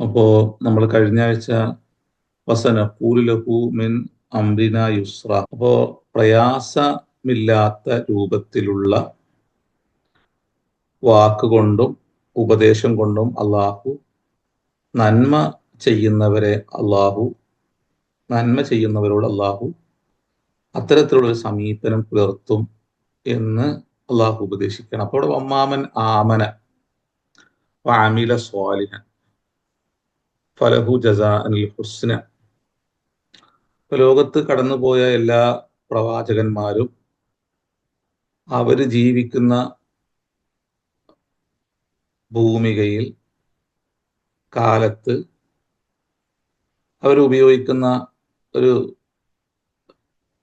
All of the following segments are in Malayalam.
അപ്പോ നമ്മൾ കഴിഞ്ഞ ആഴ്ച വസന കൂലിലഹു മിൻ അംബിന യുസ്ര അപ്പോ പ്രയാസമില്ലാത്ത രൂപത്തിലുള്ള വാക്കുകൊണ്ടും ഉപദേശം കൊണ്ടും അള്ളാഹു നന്മ ചെയ്യുന്നവരെ അള്ളാഹു നന്മ ചെയ്യുന്നവരോട് അള്ളാഹു അത്തരത്തിലുള്ള ഒരു സമീപനം പുലർത്തും എന്ന് അള്ളാഹു ഉപദേശിക്കണം അപ്പോൾ വമ്മാമൻ ആമന വാമില സ്വാലിന ഫലഹു ജസാ അനിൽ ഹുസ്ന. ലോകത്ത് കടന്നുപോയ എല്ലാ പ്രവാചകന്മാരും അവർ ജീവിക്കുന്ന ഭൂമികയിൽ കാലത്ത് അവരുപയോഗിക്കുന്ന ഒരു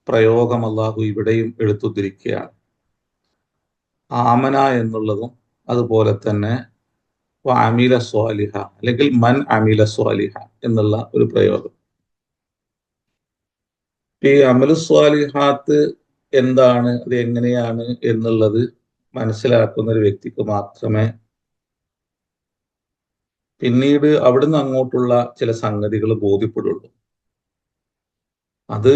പ്രയോഗം അള്ളാഹു ഇവിടെയും എടുത്തുദ്ധരിക്കുകയാണ്. ആമന എന്നുള്ളതും അതുപോലെ തന്നെ അമീല സ്വാലിഹ അല്ലെങ്കിൽ മൻ അമീല സ്വാലിഹ എന്നുള്ള ഒരു പ്രയോഗം. ഈ അമലു സ്വാലിഹാത്ത് എന്താണ് അത് എങ്ങനെയാണ് എന്നുള്ളത് മനസ്സിലാക്കുന്ന ഒരു വ്യക്തിക്ക് മാത്രമേ പിന്നീട് അവിടുന്ന് അങ്ങോട്ടുള്ള ചില സംഗതികൾ ബോധ്യപ്പെടുള്ളൂ. അത്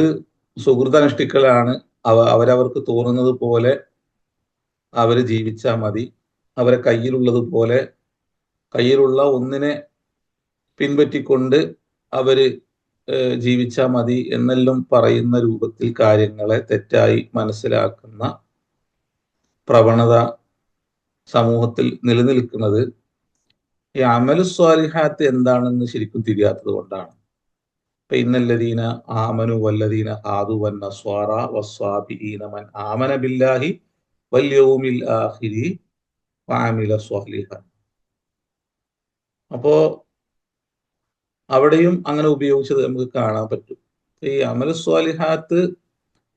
സുഹൃതനുഷ്ഠിക്കലാണ് അവ അവരവർക്ക് തോന്നുന്നത് പോലെ അവർ ജീവിച്ചാൽ മതി. അവരെ കയ്യിലുള്ളത് പോലെ കയ്യിലുള്ള ഒന്നിനെ പിൻപറ്റിക്കൊണ്ട് അവർ ജീവിച്ചാൽ മതി എന്നെല്ലാം പറയുന്ന രൂപത്തിൽ കാര്യങ്ങളെ തെറ്റായി മനസ്സിലാക്കുന്ന പ്രവണത സമൂഹത്തിൽ നിലനിൽക്കുന്നത് ഈ അമലു സ്വാലിഹാത്ത് എന്താണെന്ന് ശരിക്കും തിരിയാത്തത് കൊണ്ടാണ്. ഇന്നല്ലദീന ആമനു വല്ലദീന ആദു വൻ നസ്വാറ മൻ ആമന ബില്ലാഹി വല്യവുമിൽ ആഖിരി വഅമില സ്വാലിഹ അപ്പോ അവിടെയും അങ്ങനെ ഉപയോഗിച്ചത് നമുക്ക് കാണാൻ പറ്റും. ഈ അമല സ്വാലിഹാത്ത്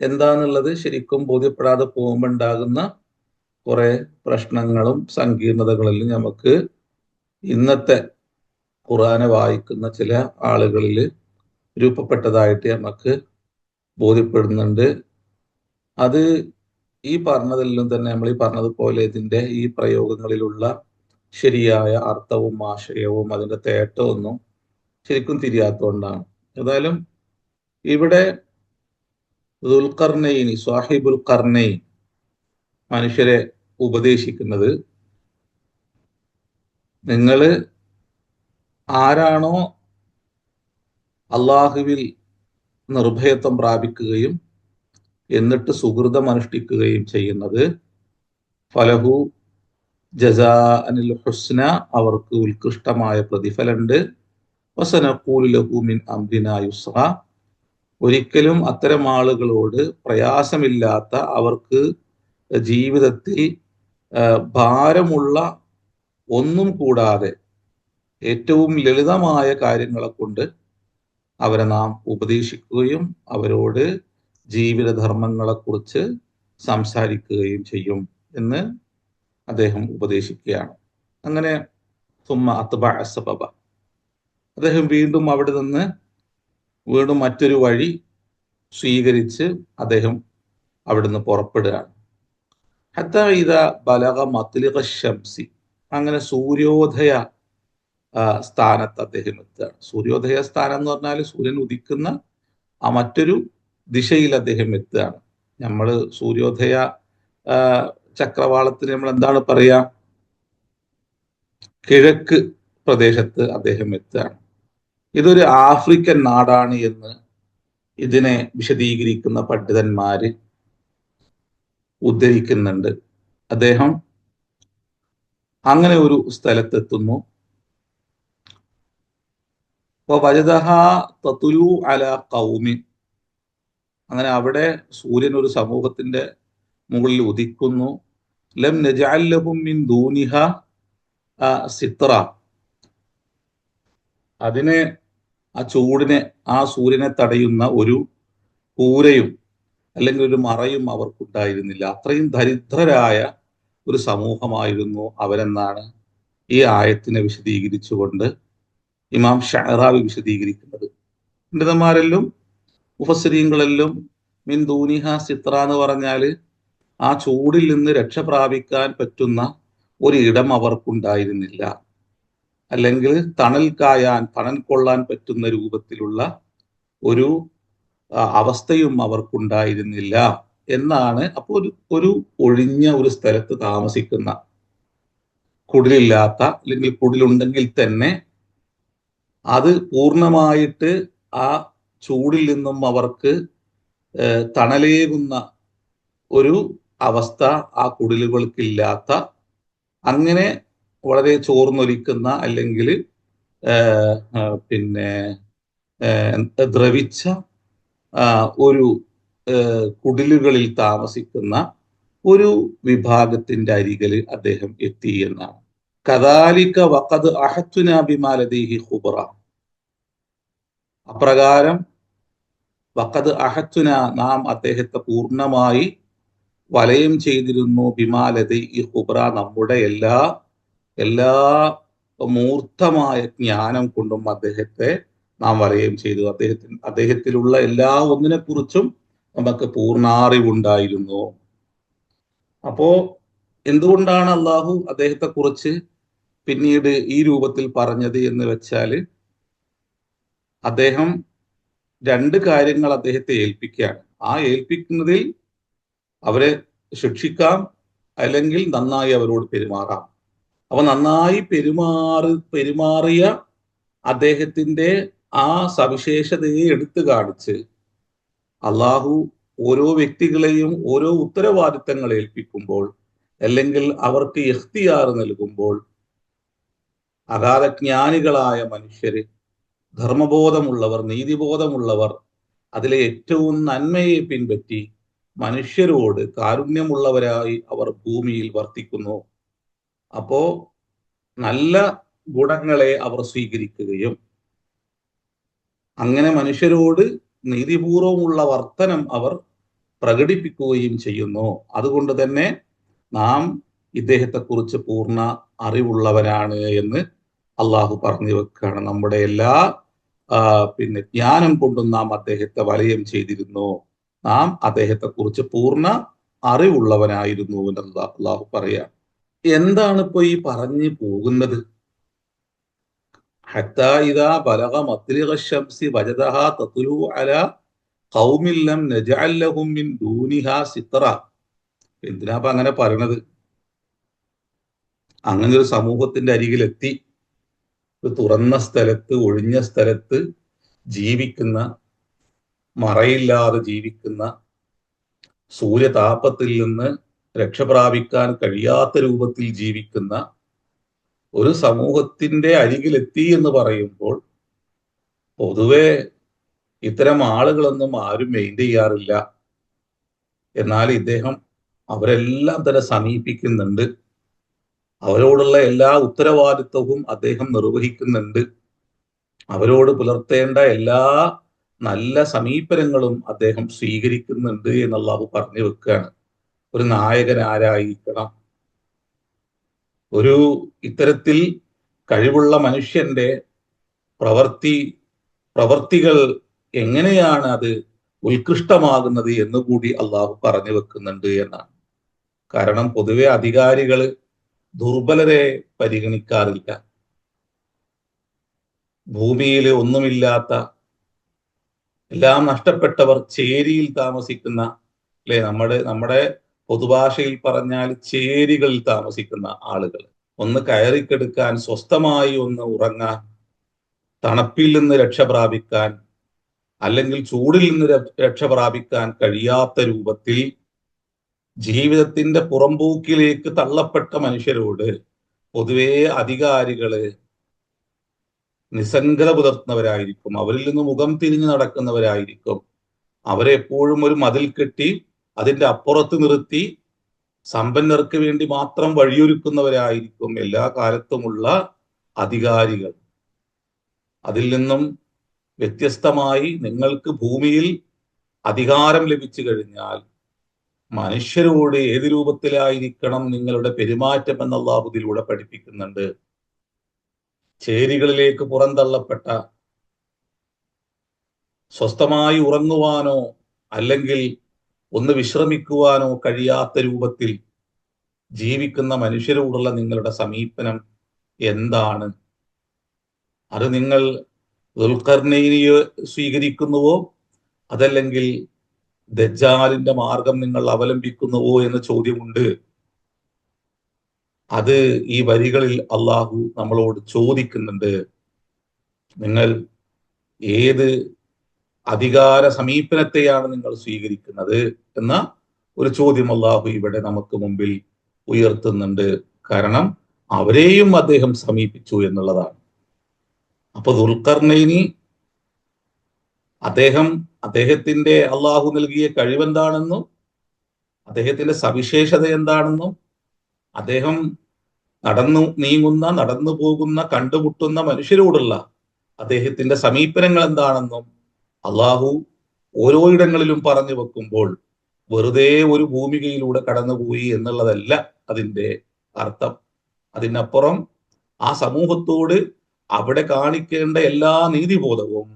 എന്താന്നുള്ളത് ശരിക്കും ബോധ്യപ്പെടാതെ പോകുമ്പോൾ ഉണ്ടാകുന്ന കുറെ പ്രശ്നങ്ങളും സങ്കീർണതകളിലും നമുക്ക് ഇന്നത്തെ ഖുറാനെ വായിക്കുന്ന ചില ആളുകളിൽ രൂപപ്പെട്ടതായിട്ട് നമുക്ക് ബോധ്യപ്പെടുന്നുണ്ട്. അത് ഈ പറഞ്ഞതെല്ലാം തന്നെ നമ്മൾ ഈ പറഞ്ഞതുപോലെ ഇതിന്റെ ഈ പ്രയോഗങ്ങളിലുള്ള ശരിയായ അർത്ഥവും ആശയവും അതിന്റെ തേട്ടമൊന്നും ശരിക്കും തിരിയാത്തതുകൊണ്ടാണ്. ഏതായാലും ഇവിടെ ദുൽഖർണയിനി സ്വാഹിബുൽ കർണയിൻ മനുഷ്യരെ ഉപദേശിക്കുന്നത് നിങ്ങൾ ആരാണോ അള്ളാഹുവിൽ നിർഭയത്വം പ്രാപിക്കുകയും എന്നിട്ട് സുഹൃതം അനുഷ്ഠിക്കുകയും ചെയ്യുന്നത് ഫലഹു ജസാ അനിൽ ഹുസ്ന അവർക്ക് ഉത്കൃഷ്ടമായ പ്രതിഫലമുണ്ട്. ഒരിക്കലും അത്തരം ആളുകളോട് പ്രയാസമില്ലാത്ത അവർക്ക് ജീവിതത്തിൽ ഭാരമുള്ള ഒന്നും കൂടാതെ ഏറ്റവും ലളിതമായ കാര്യങ്ങളെ കൊണ്ട് അവരെ നാം ഉപദേശിക്കുകയും അവരോട് ജീവിതധർമ്മങ്ങളെക്കുറിച്ച് സംസാരിക്കുകയും ചെയ്യും എന്ന് അദ്ദേഹം ഉപദേശിക്കുകയാണ്. അങ്ങനെ സുമ്മ അത്ബ അസബബ അദ്ദേഹം വീണ്ടും അവിടെ നിന്ന് വീണ്ടും മറ്റൊരു വഴി സ്വീകരിച്ച് അദ്ദേഹം അവിടുന്ന് പുറപ്പെടുകയാണ്. ഹത്ത ഇത ബലക മത്ലിക ശംസി. അങ്ങനെ സൂര്യോദയ സ്ഥാനത്ത് അദ്ദേഹം എത്തുകയാണ്. സൂര്യോദയ സ്ഥാനം എന്ന് പറഞ്ഞാൽ സൂര്യൻ ഉദിക്കുന്ന ആ മറ്റൊരു ദിശയിൽ അദ്ദേഹം എത്തുകയാണ്. നമ്മൾ സൂര്യോദയ ചക്രവാളത്തിന് നമ്മൾ എന്താണ് പറയാ? കിഴക്ക് പ്രദേശത്ത് അദ്ദേഹം എത്തുകയാണ്. ഇതൊരു ആഫ്രിക്കൻ നാടാണ് എന്ന് ഇതിനെ വിശദീകരിക്കുന്ന പണ്ഡിതന്മാര് ഉദ്ധരിക്കുന്നുണ്ട്. അദ്ദേഹം അങ്ങനെ ഒരു സ്ഥലത്തെത്തുന്നു. അല അങ്ങനെ അവിടെ സൂര്യൻ ഒരു സമൂഹത്തിന്റെ മുകളിൽ ഉദിക്കുന്നു. ലം നജാലഹും മിൻ ദൂനിഹ സിത്ര അതിനെ ആ ചൂടിനെ ആ സൂര്യനെ തടയുന്ന ഒരു കൂരയും അല്ലെങ്കിൽ ഒരു മറയും അവർക്കുണ്ടായിരുന്നില്ല. അത്രയും ദരിദ്രരായ ഒരു സമൂഹമായിരുന്നു അവരെന്നാണ് ഈ ആയത്തിനെ വിശദീകരിച്ചുകൊണ്ട് ഇമാം ഷഹറാവി വിശദീകരിക്കുന്നത്. പണ്ഡിതന്മാരെല്ലാം മുഫസരീങ്ങളെല്ലാം മിൻ ദൂനിഹ സിത്ര എന്ന് പറഞ്ഞാൽ ആ ചൂടിൽ നിന്ന് രക്ഷ പ്രാപിക്കാൻ പറ്റുന്ന ഒരു ഇടം അവർക്കുണ്ടായിരുന്നില്ല. അല്ലെങ്കിൽ തണൽ കായാൻ തണൽ കൊള്ളാൻ പറ്റുന്ന രൂപത്തിലുള്ള ഒരു അവസ്ഥയും അവർക്കുണ്ടായിരുന്നില്ല എന്നാണ് അപ്പോൾ ഒരു ഒരു ഒഴിഞ്ഞ ഒരു സ്ഥലത്ത് താമസിക്കുന്ന കുടിലില്ലാത്ത അല്ലെങ്കിൽ കുടിലുണ്ടെങ്കിൽ തന്നെ അത് പൂർണമായിട്ട് ആ ചൂടിൽ നിന്നും അവർക്ക് തണലേകുന്ന ഒരു അവസ്ഥ ആ കുടിലുകൾക്കില്ലാത്ത അങ്ങനെ വളരെ ചോർന്നൊലിക്കുന്ന അല്ലെങ്കിൽ പിന്നെ ദ്രവിച്ച ഒരു കുടിലുകളിൽ താമസിക്കുന്ന ഒരു വിഭാഗത്തിന്റെ അരികിൽ അദ്ദേഹം എത്തി എന്നാണ്. കദാലിക്ക വഖദ് അഹത്തുന ബിമാലദീഹി ഖുബറ. അപ്രകാരം വഖദ് അഹത്തുന നാം അദ്ദേഹത്തെ പൂർണമായി വലയം ചെയ്തിരുന്നു ബിമാലദീഹി ഈ ഖുബ്ര നമ്മുടെ എല്ലാ എല്ലാ മൂർത്തമായ ജ്ഞാനം കൊണ്ടും അദ്ദേഹത്തെ നാം വലയം ചെയ്തു. അദ്ദേഹത്തിന് അദ്ദേഹത്തിലുള്ള എല്ലാ ഒന്നിനെ കുറിച്ചും നമുക്ക് പൂർണാറിവുണ്ടായിരുന്നു. അപ്പോ എന്തുകൊണ്ടാണ് അള്ളാഹു അദ്ദേഹത്തെ കുറിച്ച് പിന്നീട് ഈ രൂപത്തിൽ പറഞ്ഞത് എന്ന് വെച്ചാൽ അദ്ദേഹം രണ്ട് കാര്യങ്ങൾ അദ്ദേഹത്തെ ഏൽപ്പിക്കുകയാണ്. ആ ഏൽപ്പിക്കുന്നതിൽ അവരെ ശിക്ഷിക്കാം അല്ലെങ്കിൽ നന്നായി അവരോട് പെരുമാറാം. അപ്പൊ നന്നായി പെരുമാറി പെരുമാറിയ അദ്ദേഹത്തിന്റെ ആ സവിശേഷതയെ എടുത്തു കാണിച്ച് അള്ളാഹു ഓരോ വ്യക്തികളെയും ഓരോ ഉത്തരവാദിത്തങ്ങൾ ഏൽപ്പിക്കുമ്പോൾ അല്ലെങ്കിൽ അവർക്ക് എഖ്തിയാർ നൽകുമ്പോൾ അഗാധ ജ്ഞാനികളായ മനുഷ്യര് ധർമ്മബോധമുള്ളവർ നീതിബോധമുള്ളവർ അതിലെ ഏറ്റവും നന്മയെ പിൻപറ്റി മനുഷ്യരോട് കാരുണ്യമുള്ളവരായി അവർ ഭൂമിയിൽ വർത്തിക്കുന്നു. അപ്പോ നല്ല ഗുണങ്ങളെ അവർ സ്വീകരിക്കുകയും അങ്ങനെ മനുഷ്യരോട് നീതിപൂർവമുള്ള വർത്തനം അവർ പ്രകടിപ്പിക്കുകയും ചെയ്യുന്നു. അതുകൊണ്ട് തന്നെ നാം ഇദ്ദേഹത്തെക്കുറിച്ച് പൂർണ അറിവുള്ളവനാണ് എന്ന് അള്ളാഹു പറഞ്ഞു വെക്കുകയാണ്. നമ്മുടെ എല്ലാ പിന്നെ ജ്ഞാനം കൊണ്ടും നാം അദ്ദേഹത്തെ വലയം ചെയ്തിരുന്നു. നാം അദ്ദേഹത്തെ കുറിച്ച് പൂർണ അറിവുള്ളവനായിരുന്നു എന്ന് അള്ളാഹു പറയാ എന്താണ് ഇപ്പൊ ഈ പറഞ്ഞു പോകുന്നത്? എന്തിനാ അങ്ങനെ പറയണത്? അങ്ങനെ ഒരു സമൂഹത്തിന്റെ അരികിലെത്തി ഒരു തുറന്ന സ്ഥലത്ത് ഒഴിഞ്ഞ സ്ഥലത്ത് ജീവിക്കുന്ന മറയില്ലാതെ ജീവിക്കുന്ന സൂര്യതാപത്തിൽ നിന്ന് രക്ഷപ്രാപിക്കാൻ കഴിയാത്ത രൂപത്തിൽ ജീവിക്കുന്ന ഒരു സമൂഹത്തിന്റെ അരികിലെത്തി എന്ന് പറയുമ്പോൾ പൊതുവെ ഇത്തരം ആളുകളൊന്നും ആരും മെയിൻ ചെയ്യാറില്ല. എന്നാൽ ഇദ്ദേഹം അവരെല്ലാം തന്നെ സമീപിക്കുന്നുണ്ട്. അവരോടുള്ള എല്ലാ ഉത്തരവാദിത്വവും അദ്ദേഹം നിർവഹിക്കുന്നുണ്ട്. അവരോട് പുലർത്തേണ്ട എല്ലാ നല്ല സമീപനങ്ങളും അദ്ദേഹം സ്വീകരിക്കുന്നുണ്ട് എന്നുള്ള അവ പറഞ്ഞു വെക്കുകയാണ്. ഒരു നായകൻ ആരായിരിക്കണം? ഒരു ഇത്തരത്തിൽ കഴിവുള്ള മനുഷ്യന്റെ പ്രവർത്തി പ്രവർത്തികൾ എങ്ങനെയാണ് അത് ഉത്കൃഷ്ടമാകുന്നത് എന്നുകൂടി അള്ളാഹു പറഞ്ഞു വെക്കുന്നുണ്ട് എന്നാണ്. കാരണം പൊതുവെ അധികാരികൾ ദുർബലരെ പരിഗണിക്കാറില്ല. ഭൂമിയിൽ ഒന്നുമില്ലാത്ത എല്ലാം നഷ്ടപ്പെട്ടവർ ചേരിയിൽ താമസിക്കുന്ന അല്ലെ? നമ്മുടെ നമ്മുടെ പൊതുഭാഷയിൽ പറഞ്ഞാൽ ചേരികളിൽ താമസിക്കുന്ന ആളുകൾ. ഒന്ന് കയറിക്കെടുക്കാൻ സ്വസ്ഥമായി ഒന്ന് ഉറങ്ങാൻ തണുപ്പിൽ നിന്ന് രക്ഷ പ്രാപിക്കാൻ അല്ലെങ്കിൽ ചൂടിൽ നിന്ന് രക്ഷ പ്രാപിക്കാൻ കഴിയാത്ത രൂപത്തിൽ ജീവിതത്തിന്റെ പുറംപോക്കിലേക്ക് തള്ളപ്പെട്ട മനുഷ്യരോട് പൊതുവേ അധികാരികൾ നിസ്സംഗത പുലർത്തുന്നവരായിരിക്കും. അവരിൽ നിന്ന് മുഖം തിരിഞ്ഞു നടക്കുന്നവരായിരിക്കും. അവരെ എപ്പോഴും ഒരു മതിൽ കെട്ടി അതിന്റെ അപ്പുറത്ത് നിർത്തി സമ്പന്നർക്ക് വേണ്ടി മാത്രം വഴിയൊരുക്കുന്നവരായിരിക്കും എല്ലാ കാലത്തുമുള്ള അധികാരികൾ. അതിൽ നിന്നും വ്യത്യസ്തമായി നിങ്ങൾക്ക് ഭൂമിയിൽ അധികാരം ലഭിച്ചു കഴിഞ്ഞാൽ മനുഷ്യരോട് ഏത് രൂപത്തിലായിരിക്കണം നിങ്ങളുടെ പെരുമാറ്റം എന്ന അള്ളാഹുദിലൂടെ പഠിപ്പിക്കുന്നുണ്ട്. ചേരികളിലേക്ക് പുറന്തള്ളപ്പെട്ട സ്വസ്ഥമായി ഉറങ്ങുവാനോ അല്ലെങ്കിൽ ഒന്ന് വിശ്രമിക്കുവാനോ കഴിയാത്ത രൂപത്തിൽ ജീവിക്കുന്ന മനുഷ്യരോടുള്ള നിങ്ങളുടെ സമീപനം എന്താണ്? അത് നിങ്ങൾ ദുൽഖർണയിനെ സ്വീകരിക്കുന്നുവോ? അതല്ലെങ്കിൽ ദജാലിന്റെ മാർഗം നിങ്ങൾ അവലംബിക്കുന്നുവോ എന്ന ചോദ്യമുണ്ട്. അത് ഈ വരികളിൽ അള്ളാഹു നമ്മളോട് ചോദിക്കുന്നുണ്ട്. നിങ്ങൾ ഏത് അധികാര സമീപനത്തെയാണ് നിങ്ങൾ സ്വീകരിക്കുന്നത് എന്ന ഒരു ചോദ്യം അള്ളാഹു ഇവിടെ നമുക്ക് മുമ്പിൽ ഉയർത്തുന്നുണ്ട്. കാരണം അവരെയും അദ്ദേഹം സമീപിച്ചു എന്നുള്ളതാണ്. അപ്പൊ ദുൽഖർണൈനി അദ്ദേഹം അദ്ദേഹത്തിന്റെ അള്ളാഹു നൽകിയ കഴിവെന്താണെന്നും അദ്ദേഹത്തിന്റെ സവിശേഷത എന്താണെന്നും അദ്ദേഹം നടന്നു നീങ്ങുന്ന നടന്നു പോകുന്ന കണ്ടുമുട്ടുന്ന മനുഷ്യരോടുള്ള അദ്ദേഹത്തിന്റെ സമീപനങ്ങൾ എന്താണെന്നും അള്ളാഹു ഓരോ ഇടങ്ങളിലും പറഞ്ഞു വെക്കുമ്പോൾ വെറുതെ ഒരു ഭൂമികയിലൂടെ കടന്നുപോയി എന്നുള്ളതല്ല അതിന്റെ അർത്ഥം. അതിനപ്പുറം ആ സമൂഹത്തോട് അവിടെ കാണിക്കേണ്ട എല്ലാ നീതിബോധവും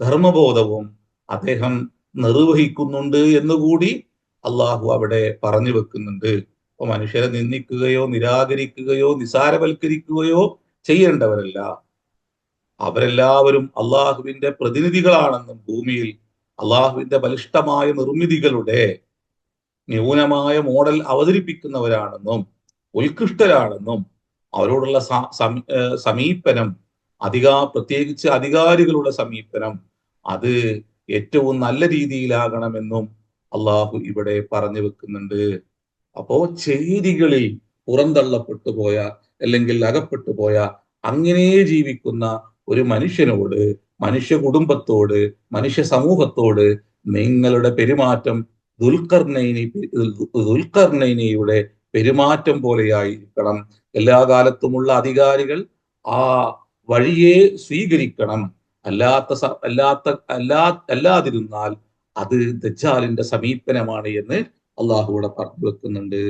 ധർമ്മബോധവും അദ്ദേഹം നിർവഹിക്കുന്നുണ്ട് എന്നുകൂടി അള്ളാഹു അവിടെ പറഞ്ഞു വെക്കുന്നുണ്ട്. അപ്പൊ മനുഷ്യരെ നിന്ദിക്കുകയോ നിരാകരിക്കുകയോ നിസാരവൽക്കരിക്കുകയോ ചെയ്യേണ്ടവരല്ല. അവരെല്ലാവരും അള്ളാഹുവിന്റെ പ്രതിനിധികളാണെന്നും ഭൂമിയിൽ അള്ളാഹുവിന്റെ ബലിഷ്ടമായ നിർമ്മിതികളുടെ ന്യൂനമായ മോഡൽ അവതരിപ്പിക്കുന്നവരാണെന്നും ഉത്കൃഷ്ടരാണെന്നും അവരോടുള്ള സമീപനം അധികാ പ്രത്യേകിച്ച് അധികാരികളുടെ സമീപനം അത് ഏറ്റവും നല്ല രീതിയിലാകണമെന്നും അള്ളാഹു ഇവിടെ പറഞ്ഞു വെക്കുന്നുണ്ട്. അപ്പോ ചേരികളിൽ പുറന്തള്ളപ്പെട്ടു പോയ അല്ലെങ്കിൽ അകപ്പെട്ടു പോയ അങ്ങനെ ജീവിക്കുന്ന ഒരു മനുഷ്യനോട് മനുഷ്യ കുടുംബത്തോട് മനുഷ്യ സമൂഹത്തോട് നിങ്ങളുടെ പെരുമാറ്റം ദുൽഖർനൈനി ദുൽഖർനൈനിയുടെ പെരുമാറ്റം പോലെയായിരിക്കണം. എല്ലാ കാലത്തുമുള്ള അധികാരികൾ ആ വഴിയെ സ്വീകരിക്കണം. അല്ലാത്ത അല്ലാത്ത അല്ലാ അല്ലാതിരുന്നാൽ അത് ദജാലിന്റെ സമീപനമാണ് എന്ന് അള്ളാഹുവിടെ പറഞ്ഞു വെക്കുന്നുണ്ട്.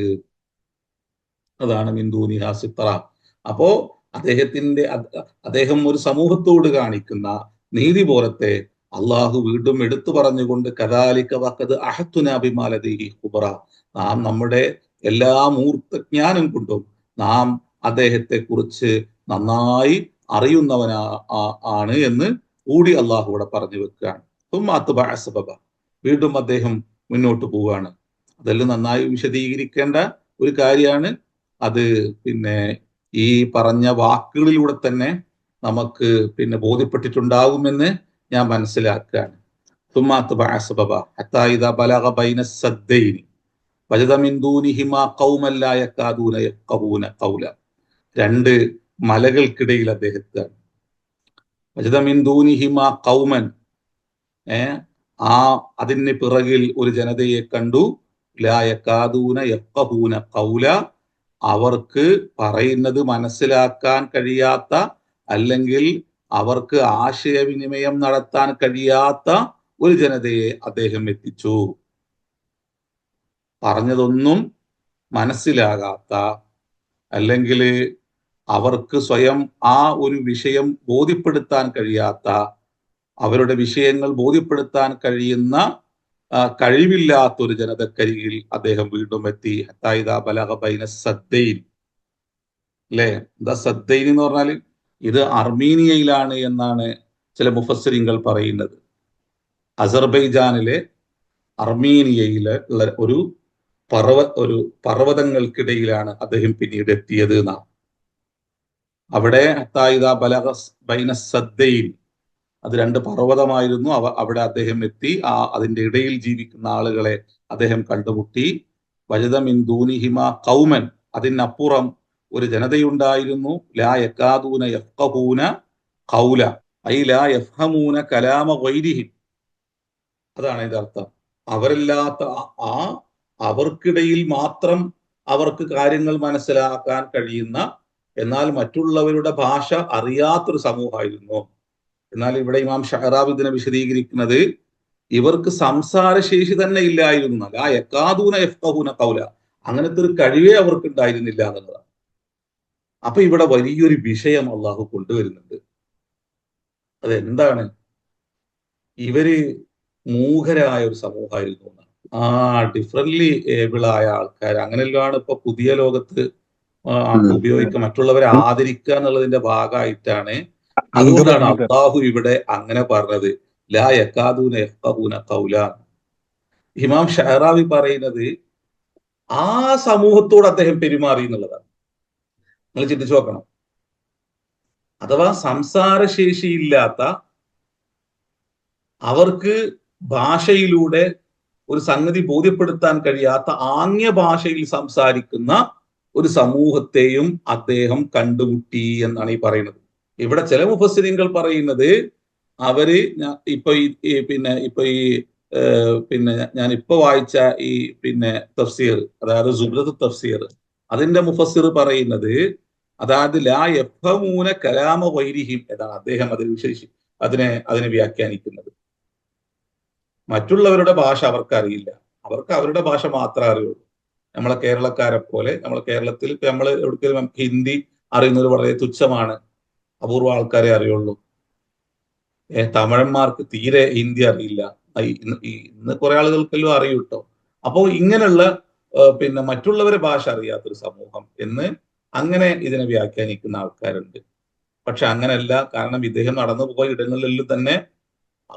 അതാണ് മിന്ദൂനി ഹാസിത്തറ അപ്പോ അദ്ദേഹത്തിന്റെ അദ്ദേഹം ഒരു സമൂഹത്തോട് കാണിക്കുന്ന നീതിബോധത്തെ അള്ളാഹു വീണ്ടും എടുത്തു പറഞ്ഞുകൊണ്ട് കഥാലിക്ക വക്കത് അഹത്തുനാഭിമാലദേഹി കുബറ നാം നമ്മുടെ എല്ലാ മൂർത്തജ്ഞാനം കൊണ്ടും നാം അദ്ദേഹത്തെ കുറിച്ച് നന്നായി അറിയുന്നവനാ ആണ് എന്ന് കൂടി അള്ളാഹു ഇവിടെ പറഞ്ഞു വെക്കുകയാണ്. സബബ വീണ്ടും അദ്ദേഹം മുന്നോട്ട് പോവുകയാണ്. അതെല്ലാം നന്നായി വിശദീകരിക്കേണ്ട ഒരു കാര്യമാണ്. അത് പിന്നെ ഈ പറഞ്ഞ വാക്കുകളിലൂടെ തന്നെ നമുക്ക് പിന്നെ ബോധ്യപ്പെട്ടിട്ടുണ്ടാകുമെന്ന് ഞാൻ മനസ്സിലാക്കുകയാണ്. രണ്ട് മലകൾക്കിടയിൽ അദ്ദേഹത്താണ്. അജിതമിന്ദൂനിഹിമ കൗമൻ ഏ? ആ അതിന് പിറകിൽ ഒരു ജനതയെ കണ്ടു. ലായക്കാതൂന കൗല ഖൗല. അവർക്ക് പറയുന്നത് മനസ്സിലാക്കാൻ കഴിയാത്ത അല്ലെങ്കിൽ അവർക്ക് ആശയവിനിമയം നടത്താൻ കഴിയാത്ത ഒരു ജനതയെ അദ്ദേഹം എത്തിച്ചു. പറഞ്ഞതൊന്നും മനസ്സിലാകാത്ത അല്ലെങ്കിൽ അവർക്ക് സ്വയം ആ ഒരു വിഷയം ബോധ്യപ്പെടുത്താൻ കഴിയാത്ത അവരുടെ വിഷയങ്ങൾ ബോധ്യപ്പെടുത്താൻ കഴിയുന്ന കഴിവില്ലാത്തൊരു ജനതക്കരികിൽ അദ്ദേഹം വീണ്ടും എത്തി. ഹത്തായിദ ബലഹ ബൈന സദ്ദൈൻ. അല്ലേ എന്താ സദ്ദൈൻ എന്ന് പറഞ്ഞാൽ ഇത് അർമീനിയയിലാണ് എന്നാണ് ചില മുഫസ്സരിങ്ങൾ പറയുന്നത്. അസർബൈജാനിലെ അർമീനിയയിലെ ഉള്ള ഒരു പർവ ഒരു പർവതങ്ങൾക്കിടയിലാണ് അദ്ദേഹം പിന്നീട് എത്തിയത് എന്നാണ്. അവിടെ ബൈന സദ്ദൈൻ അത് രണ്ട് പർവതമായിരുന്നു. അവ അവിടെ അദ്ദേഹം എത്തി. ആ അതിന്റെ ഇടയിൽ ജീവിക്കുന്ന ആളുകളെ അദ്ദേഹം കണ്ടുമുട്ടി. വജതമിൻ ദൂനിഹിമ കൗമൻ. അതിനപ്പുറം ഒരു ജനതയുണ്ടായിരുന്നു. ലാ യക്കാദൂന യഫ്കഹൂന കൗല ഐ ലാ യഫ്ഹമൂന കലാമ വൈരിഹിം അതാണ് ഇതിന്റെ അർത്ഥം. അവരില്ലാത്ത ആ അവർക്കിടയിൽ മാത്രം അവർക്ക് കാര്യങ്ങൾ മനസ്സിലാക്കാൻ കഴിയുന്ന എന്നാൽ മറ്റുള്ളവരുടെ ഭാഷ അറിയാത്തൊരു സമൂഹമായിരുന്നു. എന്നാൽ ഇവിടെ ഇമാം ഷഹറാബ് വിശദീകരിക്കുന്നത് ഇവർക്ക് സംസാരശേഷി തന്നെ ഇല്ലായിരുന്നു. ആ എക്കാദൂന എഫ്തഹൂന കൗല അങ്ങനത്തെ ഒരു കഴിവേ അവർക്ക് ഉണ്ടായിരുന്നില്ല എന്നുള്ളതാണ്. അപ്പൊ ഇവിടെ വലിയൊരു വിഷയം അള്ളാഹു കൊണ്ടുവരുന്നുണ്ട്. അതെന്താണ്? ഇവർ മൂഖരായ ഒരു സമൂഹമായിരുന്നു എന്നാണ്. ആ ഡിഫറൻലി ഏബിളായ ആൾക്കാർ അങ്ങനെയല്ലാണ് ഇപ്പൊ പുതിയ ലോകത്ത് ആ. ഉപയോഗിക്കുക. മറ്റുള്ളവരെ ആദരിക്കുക എന്നുള്ളതിന്റെ ഭാഗമായിട്ടാണ് അതുകൊണ്ടാണ്. അള്ളാഹു ഇവിടെ അങ്ങനെ പറഞ്ഞത്? ലാ യക്കാദൂന യഫ്ഖഹൂന ഖൗല. ഇമാം ഷഹറാവി പറയുന്നത് ആ സമൂഹത്തോട് അദ്ദേഹം പെരുമാറി എന്നുള്ളതാണ്. നിങ്ങൾ ചിന്തിച്ചു നോക്കണം. അഥവാ സംസാരശേഷിയില്ലാത്ത അവർക്ക് ഭാഷയിലൂടെ ഒരു സംഗതി ബോധ്യപ്പെടുത്താൻ കഴിയാത്ത ആംഗ്യ ഭാഷയിൽ സംസാരിക്കുന്ന ഒരു സമൂഹത്തെയും അദ്ദേഹം കണ്ടുമുട്ടി എന്നാണ് ഈ പറയുന്നത്. ഇവിടെ ചില മുഫസ്സിരിങ്ങൾ പറയുന്നത് അവർ ഇപ്പൊ ഈ ഈ പിന്നെ ഇപ്പൊ ഈ പിന്നെ ഞാൻ ഇപ്പൊ വായിച്ച ഈ പിന്നെ തഫ്സീർ അതായത് സുബ്രത് തഫ്സീർ അതിന്റെ മുഫസ്സിർ പറയുന്നത് അതായത് ലാ എഫമൂന കലാമ വൈരിഹിം എന്നാണ് അദ്ദേഹം അതിൽ വിശേഷി അതിനെ അതിനെ വ്യാഖ്യാനിക്കുന്നത്. മറ്റുള്ളവരുടെ ഭാഷ അവർക്കറിയില്ല. അവർക്ക് അവരുടെ ഭാഷ മാത്രമേ അറിയുള്ളൂ. നമ്മളെ കേരളക്കാരെ പോലെ നമ്മളെ കേരളത്തിൽ ഇപ്പൊ നമ്മൾ എവിടേക്കും ഹിന്ദി അറിയുന്നത് വളരെ തുച്ഛമാണ്. അപൂർവ ആൾക്കാരെ അറിയുള്ളൂ. ഏഹ് തമിഴന്മാർക്ക് തീരെ ഹിന്ദി അറിയില്ല. ഇന്ന് കുറെ ആളുകൾക്കെല്ലാം അറിയൂ കേട്ടോ അപ്പോ ഇങ്ങനെയുള്ള പിന്നെ മറ്റുള്ളവരെ ഭാഷ അറിയാത്തൊരു സമൂഹം എന്ന് അങ്ങനെ ഇതിനെ വ്യാഖ്യാനിക്കുന്ന ആൾക്കാരുണ്ട്. പക്ഷെ അങ്ങനെയല്ല. കാരണം ഇദ്ദേഹം നടന്നു പോയ ഇടങ്ങളിലെല്ലാം തന്നെ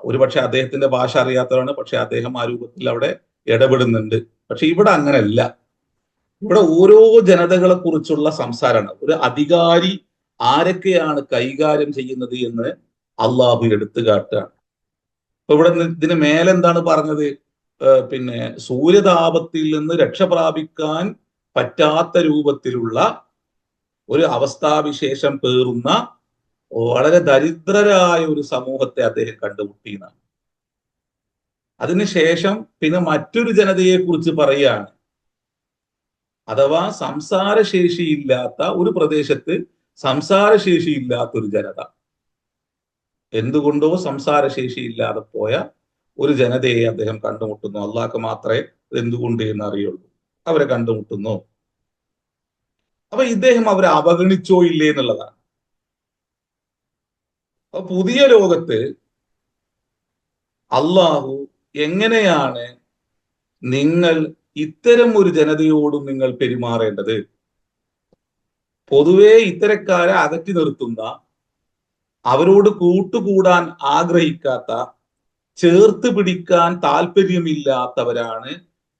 ഒരുപക്ഷെ അദ്ദേഹത്തിന്റെ ഭാഷ അറിയാത്തവരാണ്. പക്ഷെ അദ്ദേഹം ആ രൂപത്തിൽ അവിടെ ഇടപെടുന്നുണ്ട്. പക്ഷെ ഇവിടെ അങ്ങനെയല്ല. ഇവിടെ ഓരോ ജനതകളെ കുറിച്ചുള്ള സംസാരമാണ്. ഒരു അധികാരി ആരൊക്കെയാണ് കൈകാര്യം ചെയ്യുന്നത് എന്ന് അള്ളാഹു എടുത്തു കാട്ടുകയാണ് അപ്പൊ ഇവിടെ ഇതിന് മേലെന്താണ് പറഞ്ഞത്? പിന്നെ സൂര്യതാപത്തിൽ നിന്ന് രക്ഷ പ്രാപിക്കാൻ പറ്റാത്ത രൂപത്തിലുള്ള ഒരു അവസ്ഥാവിശേഷം പേറുന്ന വളരെ ദരിദ്രരായ ഒരു സമൂഹത്തെ അദ്ദേഹം കണ്ടുമുട്ടിയെന്നാണ്. അതിനുശേഷം പിന്നെ മറ്റൊരു ജനതയെ കുറിച്ച് പറയുകയാണ്. അഥവാ സംസാരശേഷിയില്ലാത്ത ഒരു പ്രദേശത്ത് സംസാരശേഷിയില്ലാത്ത ഒരു ജനത. എന്തുകൊണ്ടോ സംസാരശേഷിയില്ലാതെ പോയ ഒരു ജനതയെ അദ്ദേഹം കണ്ടുമുട്ടുന്നു. അള്ളാഹ്ക്ക് മാത്രമേ എന്തുകൊണ്ട് എന്ന് അറിയുള്ളൂ. അവരെ കണ്ടുമുട്ടുന്നു. അപ്പൊ ഇദ്ദേഹം അവരെ അവഗണിച്ചോ ഇല്ലേ എന്നുള്ളതാണ്. അപ്പൊ പുതിയ ലോകത്ത് അള്ളാഹു എങ്ങനെയാണ് നിങ്ങൾ ഇത്തരം ഒരു ജനതയോടും നിങ്ങൾ പെരുമാറേണ്ടത്? പൊതുവെ ഇത്തരക്കാരെ അകറ്റി നിർത്തുന്ന അവരോട് കൂട്ടുകൂടാൻ ആഗ്രഹിക്കാത്ത ചേർത്ത് പിടിക്കാൻ താല്പര്യമില്ലാത്തവരാണ്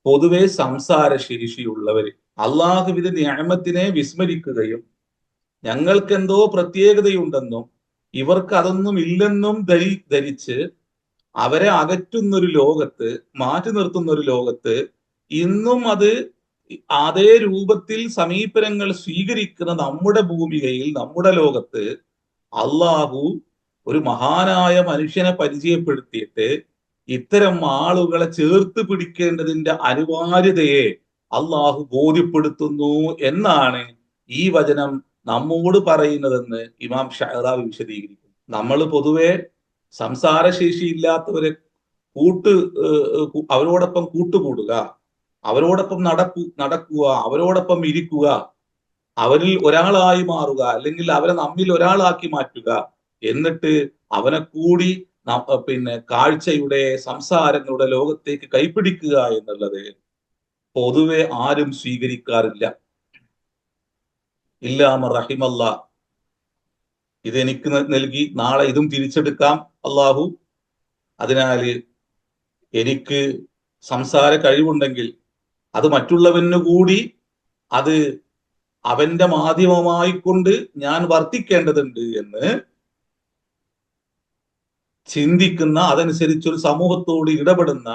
പൊതുവെ സംസാരശേഷിയുള്ളവർ അള്ളാഹുവിന്റെ ഞാമത്തിനെ വിസ്മരിക്കുകയും ഞങ്ങൾക്കെന്തോ പ്രത്യേകതയുണ്ടെന്നും ഇവർക്ക് അതൊന്നും ഇല്ലെന്നും ധരി ധരിച്ച് അവരെ അകറ്റുന്നൊരു ലോകത്ത് മാറ്റി നിർത്തുന്ന ഒരു ലോകത്ത് ഇന്നും അത് അതേ രൂപത്തിൽ സമീപനങ്ങൾ സ്വീകരിക്കുന്ന നമ്മുടെ ഭൂമികയിൽ നമ്മുടെ ലോകത്ത് അള്ളാഹു ഒരു മഹാനായ മനുഷ്യനെ പരിചയപ്പെടുത്തിയിട്ട് ഇത്തരം ആളുകളെ ചേർത്ത് പിടിക്കേണ്ടതിന്റെ അനിവാര്യതയെ അള്ളാഹു ബോധ്യപ്പെടുത്തുന്നു എന്നാണ് ഈ വചനം നമ്മോട് പറയുന്നതെന്ന് ഇമാം ഷഹറാവ് വിശദീകരിക്കുന്നു. നമ്മൾ പൊതുവെ സംസാരശേഷിയില്ലാത്തവരെ കൂട്ട് ഏഹ് അവരോടൊപ്പം കൂട്ടുകൂടുക. അവരോടൊപ്പം നടക്കു നടക്കുക അവരോടൊപ്പം ഇരിക്കുക അവരിൽ ഒരാളായി മാറുക അല്ലെങ്കിൽ അവരെ നമ്മിൽ ഒരാളാക്കി മാറ്റുക എന്നിട്ട് അവനെ കൂടി പിന്നെ കാഴ്ചയുടെ സംസാരങ്ങളുടെ ലോകത്തേക്ക് കൈപ്പിടിക്കുക എന്നുള്ളത് പൊതുവെ ആരും സ്വീകരിക്കാറില്ല. ഇല്ലാമ റഹിമല്ല. ഇതെനിക്ക് നൽകി നാളെ ഇതും തിരിച്ചെടുക്കാം അള്ളാഹു അതിനാല് എനിക്ക് സംസാര കഴിവുണ്ടെങ്കിൽ അത് മറ്റുള്ളവന് കൂടി അത് അവന്റെ മാധ്യമമായിക്കൊണ്ട് ഞാൻ വർത്തിക്കേണ്ടതുണ്ട് എന്ന് ചിന്തിക്കുന്ന അതനുസരിച്ച് ഒരു സമൂഹത്തോട് ഇടപെടുന്ന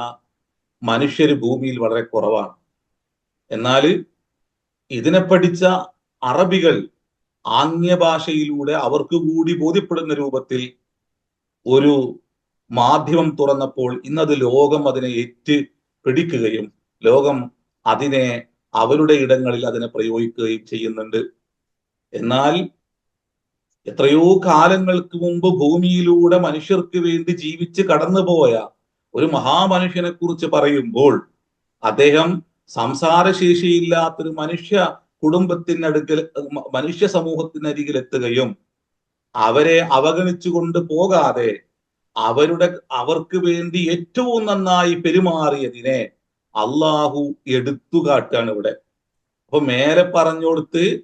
മനുഷ്യർ ഭൂമിയിൽ വളരെ കുറവാണ്. എന്നാൽ ഇതിനെ പഠിച്ച അറബികൾ ആംഗ്യ ഭാഷയിലൂടെ അവർക്ക് കൂടി ബോധ്യപ്പെടുന്ന രൂപത്തിൽ ഒരു മാധ്യമം തുറന്നപ്പോൾ ഇന്നത് ലോകം അതിനെ ഏറ്റ് പിടിക്കുകയും ലോകം അതിനെ അവരുടെ ഇടങ്ങളിൽ അതിനെ പ്രയോഗിക്കുകയും ചെയ്യുന്നുണ്ട്. എന്നാൽ എത്രയോ കാലങ്ങൾക്ക് മുമ്പ് ഭൂമിയിലൂടെ മനുഷ്യർക്ക് വേണ്ടി ജീവിച്ച് കടന്നുപോയ ഒരു മഹാമനുഷ്യനെ കുറിച്ച് പറയുമ്പോൾ അദ്ദേഹം സംസാരശേഷിയില്ലാത്തൊരു മനുഷ്യ കുടുംബത്തിനടുക്കൽ മനുഷ്യ സമൂഹത്തിനരികിൽ എത്തുകയും അവരെ അവഗണിച്ചുകൊണ്ട് പോകാതെ അവരുടെ അവർക്ക് വേണ്ടി ഏറ്റവും നന്നായി പെരുമാറിയതിനെ അള്ളാഹു എടുത്തു കാട്ടുകയാണ് ഇവിടെ. അപ്പൊ മേലെ പറഞ്ഞുകൊടുത്ത്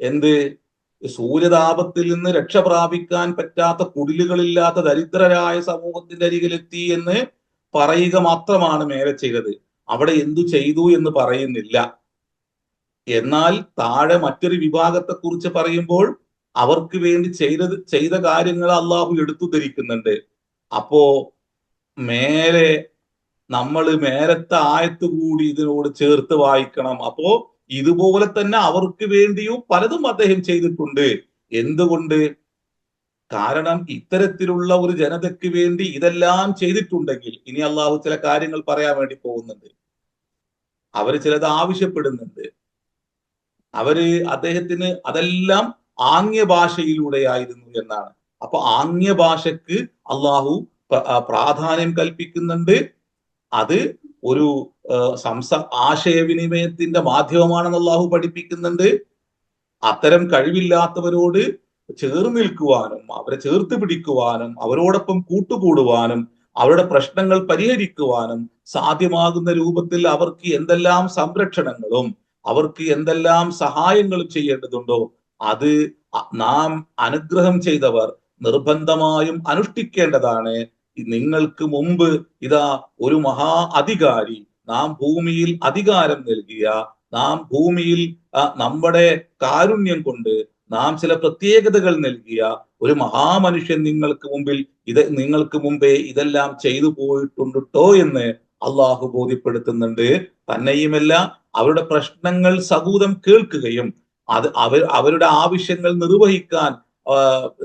എന്ത്? സൂര്യതാപത്തിൽ നിന്ന് രക്ഷ പ്രാപിക്കാൻ പറ്റാത്ത കുടിലുകളില്ലാത്ത ദരിദ്രരായ സമൂഹത്തിന്റെ അരികിലെത്തി എന്ന് പറയുക മാത്രമാണ് മേലെ ചെയ്തത്. അവിടെ എന്തു ചെയ്തു എന്ന് പറയുന്നില്ല. എന്നാൽ താഴെ മറ്റൊരു വിഭാഗത്തെ കുറിച്ച് പറയുമ്പോൾ അവർക്ക് വേണ്ടി ചെയ്തത് ചെയ്ത കാര്യങ്ങൾ അള്ളാഹു എടുത്തു ധരിക്കുന്നുണ്ട്. അപ്പോ മേലെ നമ്മൾ മേലത്തെ ആയത്ത് കൂടി ഇതിനോട് ചേർത്ത് വായിക്കണം. അപ്പോ ഇതുപോലെ തന്നെ അവർക്ക് വേണ്ടിയും പലതും അദ്ദേഹം ചെയ്തിട്ടുണ്ട്. എന്തുകൊണ്ട്? കാരണം ഇത്തരത്തിലുള്ള ഒരു ജനതയ്ക്ക് വേണ്ടി ഇതെല്ലാം ചെയ്തിട്ടുണ്ടെങ്കിൽ ഇനി അള്ളാഹു ചില കാര്യങ്ങൾ പറയാൻ വേണ്ടി പോകുന്നുണ്ട്. അവർ ചിലത് ആവശ്യപ്പെടുന്നുണ്ട്. അവർ അദ്ദേഹത്തിന് അതെല്ലാം ആംഗ്യ ഭാഷയിലൂടെയായിരുന്നു എന്നാണ്. അപ്പൊ ആംഗ്യ ഭാഷക്ക് അള്ളാഹു പ്രാധാന്യം കൽപ്പിക്കുന്നുണ്ട്. അത് ഒരു സംസ ആശയവിനിമയത്തിന്റെ മാധ്യമമാണെന്ന് അള്ളാഹു പഠിപ്പിക്കുന്നുണ്ട്. അത്തരം കഴിവില്ലാത്തവരോട് ചേർന്ന് നിൽക്കുവാനും അവരെ ചേർത്ത് പിടിക്കുവാനും അവരോടൊപ്പം കൂട്ടുകൂടുവാനും അവരുടെ പ്രശ്നങ്ങൾ പരിഹരിക്കുവാനും സാധ്യമാകുന്ന രൂപത്തിൽ അവർക്ക് എന്തെല്ലാം സംരക്ഷണങ്ങളും അവർക്ക് എന്തെല്ലാം സഹായങ്ങളും ചെയ്യേണ്ടതുണ്ടോ അത് നാം അനുഗ്രഹം ചെയ്തവർ നിർബന്ധമായും അനുഷ്ഠിക്കേണ്ടതാണ്. നിങ്ങൾക്ക് മുമ്പ് ഇതാ ഒരു മഹാ അധികാരി നാം ഭൂമിയിൽ അധികാരം നൽകിയ നാം ഭൂമിയിൽ നമ്മുടെ കാരുണ്യം കൊണ്ട് നാം ചില പ്രത്യേകതകൾ നൽകിയ ഒരു മഹാമനുഷ്യൻ നിങ്ങൾക്ക് മുമ്പിൽ ഇത് നിങ്ങൾക്ക് മുമ്പേ ഇതെല്ലാം ചെയ്തു പോയിട്ടുണ്ടോ എന്ന് അള്ളാഹു ബോധ്യപ്പെടുത്തുന്നുണ്ട്. തന്നെയുമല്ല അവരുടെ പ്രശ്നങ്ങൾ സകൂതം കേൾക്കുകയും അത് അവർ അവരുടെ ആവശ്യങ്ങൾ നിർവഹിക്കാൻ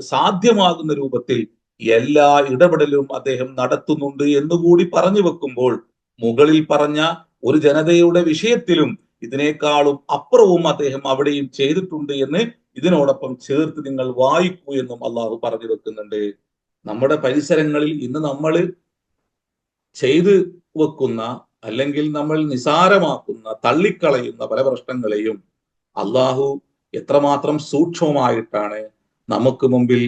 സാധ്യമാകുന്ന രൂപത്തിൽ എല്ലാ ഇടപെടലും അദ്ദേഹം നടത്തുന്നുണ്ട് എന്നുകൂടി പറഞ്ഞു വെക്കുമ്പോൾ മുകളിൽ പറഞ്ഞ ഒരു ജനതയുടെ വിഷയത്തിലും ഇതിനേക്കാളും അപ്പുറവും അദ്ദേഹം അവിടെയും ചെയ്തിട്ടുണ്ട് എന്ന് ഇതിനോടൊപ്പം ചേർത്ത് നിങ്ങൾ വായിക്കൂ എന്നും അള്ളാഹു പറഞ്ഞു വെക്കുന്നുണ്ട്. നമ്മുടെ പരിസരങ്ങളിൽ ഇന്ന് നമ്മൾ ചെയ്തു വെക്കുന്ന അല്ലെങ്കിൽ നമ്മൾ നിസാരമാക്കുന്ന തള്ളിക്കളയുന്ന പല പ്രശ്നങ്ങളെയും അള്ളാഹു എത്രമാത്രം സൂക്ഷ്മമായിട്ടാണ് നമുക്ക് മുമ്പിൽ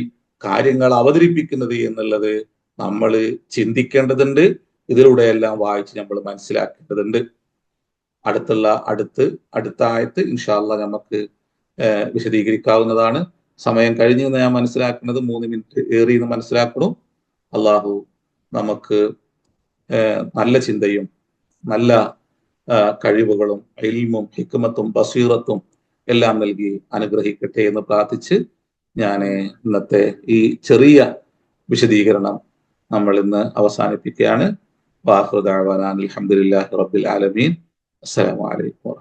കാര്യങ്ങൾ അവതരിപ്പിക്കുന്നത് എന്നുള്ളത് നമ്മൾ ചിന്തിക്കേണ്ടതുണ്ട്. ഇതിലൂടെ എല്ലാം വായിച്ച് നമ്മൾ മനസ്സിലാക്കേണ്ടതുണ്ട്. അടുത്തുള്ള അടുത്ത് അടുത്ത ഇൻഷാല്ല നമുക്ക് വിശദീകരിക്കാവുന്നതാണ്. സമയം കഴിഞ്ഞു എന്ന് ഞാൻ മനസ്സിലാക്കുന്നത്. മൂന്ന് മിനിറ്റ് ഏറി എന്ന് മനസ്സിലാക്കണം. അള്ളാഹു നമുക്ക് നല്ല ചിന്തയും നല്ല കഴിവുകളും എൽമും ഹിക്കുമത്തും ബസീറത്തും എല്ലാം നൽകി അനുഗ്രഹിക്കട്ടെ എന്ന് പ്രാർത്ഥിച്ച് ഞാൻ ഇന്നത്തെ ഈ ചെറിയ വിശദീകരണം നമ്മൾ ഇന്ന് അവസാനിപ്പിക്കുകയാണ് വാഹുദാൻ അലഹമുല്ലാ റബ്ബിൽ ആലമീൻ. അസ്സലാമലൈക്കും